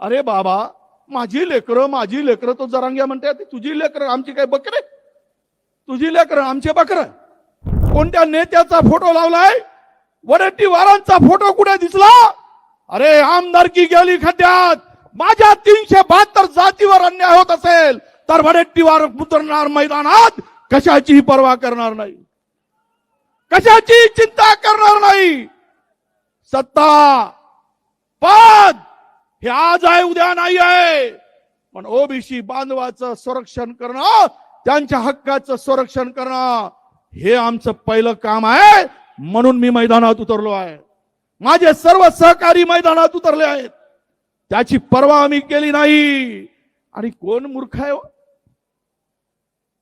अरे बाबा माझी लेकरं माझी लेकरं तो जरांग्या म्हणते ती तुझी लेकरं आमची काय बकरे तुझी लेकरं आमचे बकर कोणत्या नेत्याचा फोटो लावलाय? वडट्टीवारांचा फोटो कुठे दिसला? अरे आमदारकी गेली खड्ड्यात. माझ्या तीनशे बहात्तर जातीवर अन्याय होत असेल तर वडट्टीवार उतरणार मैदानात. कशाचीही पर्वा करणार नाही? कशाची चिंता करणार नाही? सत्ता पद हे आज आहे उद्या नाही आहे. पण ओबीसी बांधवाचं संरक्षण करणं त्यांच्या हक्काचं संरक्षण करणं हे आमचं पहिलं काम आहे. म्हणून मी मैदानात उतरलो आहे. माझे सर्व सहकारी मैदानात उतरले आहेत. त्याची पर्वा आम्ही केली नाही. आणि कोण मूर्ख आहे हो?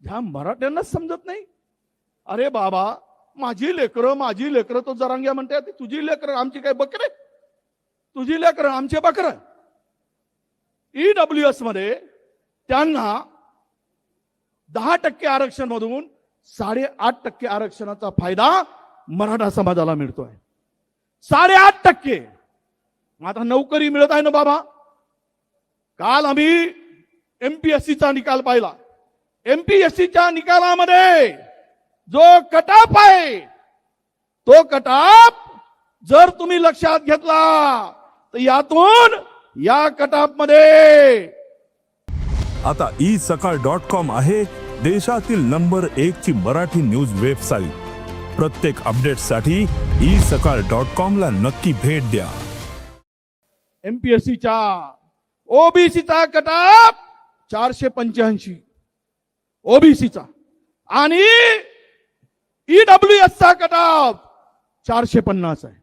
ह्या मराठ्यांनाच समजत नाही. अरे बाबा माझी लेकरं माझी लेकरं तो जरांग्या म्हणते ती तुझी लेकरं आमची काय बकरे? तुझी लेकर आमचे बकर ईडब्ल्यू एसमध्ये त्यांना दहा टक्के आरक्षण मधून साडेआठ टक्के आरक्षणाचा फायदा मराठा समाजाला मिळतोय. साडेआठ टक्के. आता नोकरी मिळत आहे ना बाबा? काल आम्ही एमपीएससीचा निकाल पाहिला. एमपीएससीच्या निकालामध्ये जो कटाप आहे तो कटाप जर तुम्ही लक्षात घेतला तर यातून या कटापमध्ये आता ई सकाळ डॉट कॉम आहे देशातील नंबर एक ची मराठी न्यूज वेबसाईट. प्रत्येक अपडेटसाठी ई सकाळ डॉट कॉम ला नक्की भेट द्या. एमपीएससीच्या ओबीसीचा कटाप चारशे पंच्याऐंशी. ओबीसीचा आणि ईडब्ल्यू चा कटाप चारशे पन्नास आहे.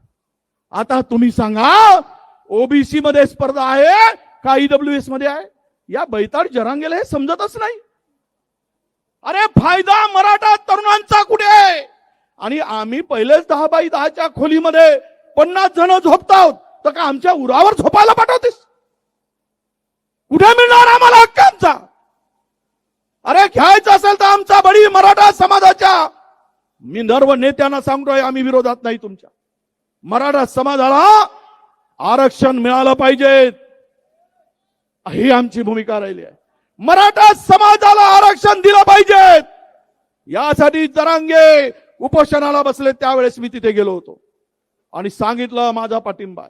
आता तुम्ही सांगा ओबीसी मध्ये स्पर्धा आहे का ईडब्ल्यू एसमध्ये आहे? या बैताड जरांगेला हे समजतच नाही. अरे फायदा मराठा तरुणांचा कुठे आहे? आणि आम्ही पहिलेच दहा बाय दहाच्या खोलीमध्ये पन्नास जण झोपत आहोत तर का आमच्या उरावर झोपायला पाठवतेस? कुठे मिळणार आम्हाला हक्क आमचा अरे घ्यायचं असेल तर आमचा बडी मराठा समाजाच्या. मी नर्व नेत्यांना सांगतोय आम्ही विरोधात नाही तुमच्या. मराठा समाजाला आरक्षण मिळालं पाहिजे. ही आमची भूमिका राहिली आहे. मराठा समाजाला आरक्षण दिलं पाहिजे. यासाठी जरांगे उपोषणाला बसले त्यावेळेस मी तिथे गेलो होतो. आणि सांगितलं माझा पाठिंबा